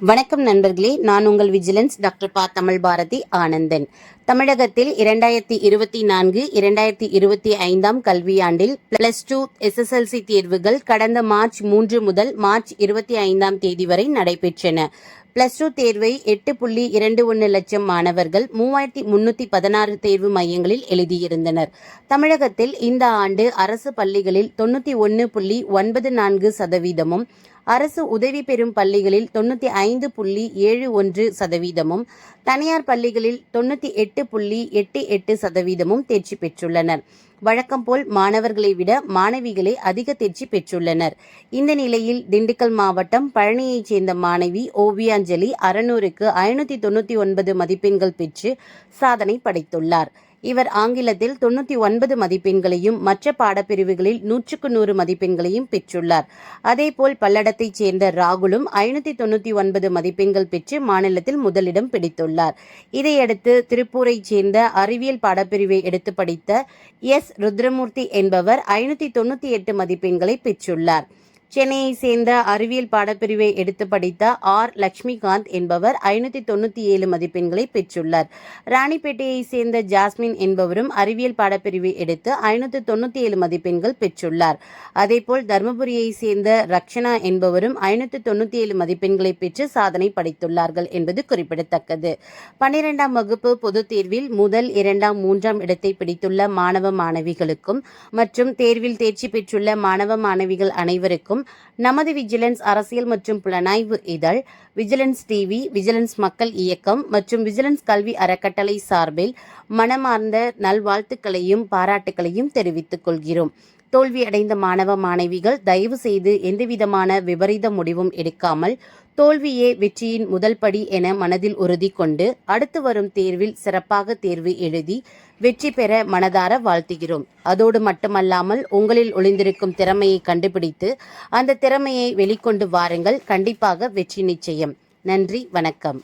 வணக்கம் நண்பர்களே நான் உங்கள் விஜிலன்ஸ் டாக்டர் பா தமிழ் பாரதி ஆனந்தன். தமிழகத்தில் இரண்டாயிரத்தி இருபத்தி நான்கு இரண்டாயிரத்தி இருபத்தி ஐந்தாம் கல்வியாண்டில் பிளஸ் டூ எஸ்எஸ்எல்சி தேர்வுகள் கடந்த மார்ச் மூன்று முதல் மார்ச் இருபத்தி ஐந்தாம் தேதி வரை நடைபெற்றன. பிளஸ் டூ தேர்வை எட்டு புள்ளி இரண்டு ஒன்று லட்சம் மாணவர்கள் மூவாயிரத்தி முன்னூற்றி பதினாறு தேர்வு மையங்களில் எழுதியிருந்தனர். தமிழகத்தில் இந்த ஆண்டு அரசு பள்ளிகளில் தொண்ணூற்றி ஒன்று புள்ளி ஒன்பது நான்கு சதவீதமும் அரசு உதவி பெறும் பள்ளிகளில் தொண்ணூற்றி ஐந்து புள்ளி ஏழு ஒன்று சதவீதமும் தனியார் பள்ளிகளில் தொண்ணூற்றி எட்டு புள்ளி எட்டு எட்டு சதவீதமும் தேர்ச்சி பெற்றுள்ளனர். வழக்கம் போல் மாணவர்களை விட மாணவிகளே அதிக தேர்ச்சி பெற்றுள்ளனர். இந்த நிலையில் திண்டுக்கல் மாவட்டம் பழனியைச் சேர்ந்த மாணவி ஓவியாஞ்சலி அறநூறுக்கு ஐநூற்றி தொண்ணூற்றி ஒன்பது மதிப்பெண்கள் பெற்று சாதனை படைத்துள்ளார். இவர் ஆங்கிலத்தில் தொண்ணூற்றி ஒன்பது மதிப்பெண்களையும் மற்ற பாடப்பிரிவுகளில் நூற்றுக்கு நூறு மதிப்பெண்களையும் பெற்றுள்ளார். அதேபோல் பல்லடத்தைச் சேர்ந்த ராகுலும் ஐநூற்றி தொண்ணூற்றி ஒன்பது மதிப்பெண்கள் பெற்று மாநிலத்தில் முதலிடம் பிடித்துள்ளார். இதையடுத்து திருப்பூரைச் சேர்ந்த அறிவியல் பாடப்பிரிவை எடுத்து படித்த எஸ். ருத்ரமூர்த்தி என்பவர் ஐநூற்றி தொண்ணூற்றி எட்டு மதிப்பெண்களை பெற்றுள்ளார். சென்னையை சேர்ந்த அறிவியல் பாடப்பிரிவை எடுத்து படித்த ஆர். லக்ஷ்மிகாந்த் என்பவர் ஐநூற்றி தொண்ணூற்றி ஏழு மதிப்பெண்களை பெற்றுள்ளார். ராணிப்பேட்டையை சேர்ந்த ஜாஸ்மின் என்பவரும் அறிவியல் பாடப்பிரிவை எடுத்து ஐநூற்றி தொண்ணூற்றி ஏழு மதிப்பெண்கள் பெற்றுள்ளார். அதேபோல் தருமபுரியை சேர்ந்த ரக்ஷனா என்பவரும் ஐநூற்றி தொண்ணூற்றி ஏழு மதிப்பெண்களை பெற்று சாதனை படைத்துள்ளார்கள் என்பது குறிப்பிடத்தக்கது. பன்னிரெண்டாம் வகுப்பு பொதுத் தேர்வில் முதல் இரண்டாம் மூன்றாம் இடத்தை பிடித்துள்ள மாணவ மாணவிகளுக்கும் மற்றும் தேர்வில் தேர்ச்சி பெற்றுள்ள மாணவ மாணவிகள் அனைவருக்கும் நமது விஜிலன்ஸ் அரசியல் மற்றும் புலனாய்வு இதழ் விஜிலன்ஸ் டிவி விஜிலன்ஸ் மக்கள் இயக்கம் மற்றும் விஜிலன்ஸ் கல்வி அறக்கட்டளை சார்பில் மனமார்ந்த நல்வாழ்த்துக்களையும் பாராட்டுக்களையும் தெரிவித்துக் கொள்கிறோம். தோல்வியடைந்த மாணவ மாணவிகள் தயவு செய்து எந்தவிதமான விபரீத முடிவும் எடுக்காமல் தோல்வியே வெற்றியின் முதல் படி என மனதில் உறுதி கொண்டு அடுத்து வரும் தேர்வில் சிறப்பாக தேர்வு எழுதி வெற்றி பெற மனதார வாழ்த்துகிறோம். அதோடு மட்டுமல்லாமல் உங்களில் ஒளிந்திருக்கும் திறமையை கண்டுபிடித்து அந்த திறமையை வெளிக்கொண்டு வாருங்கள். கண்டிப்பாக வெற்றி நிச்சயம். நன்றி வணக்கம்.